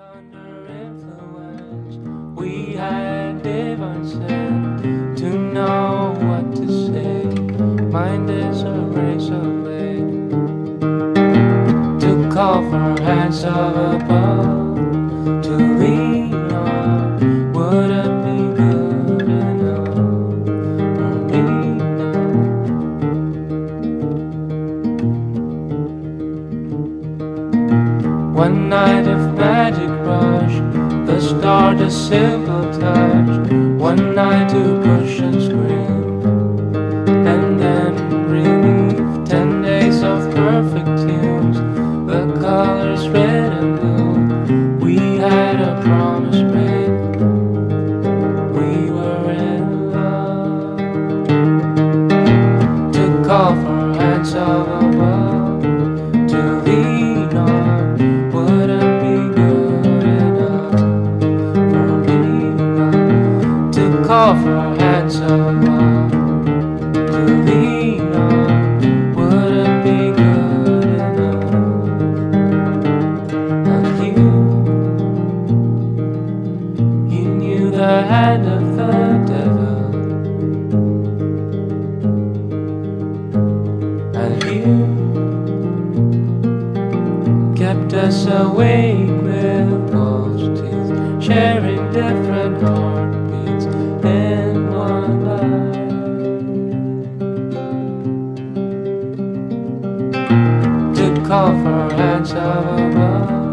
under influence. We had divine to know what to say. Mind is a razor blade to call for hands of above One night of magic rush, the start a simple touch. One night to push and scream, and then relief. Ten days of perfect tunes, the colors red and blue. We had a promise made, we were in love. To call for hands of off, hands had someone to lean on. wouldn't be good enough? And you, you knew the hand of the devil. And you kept us awake with false tears, sharing different. did call for a hand job above.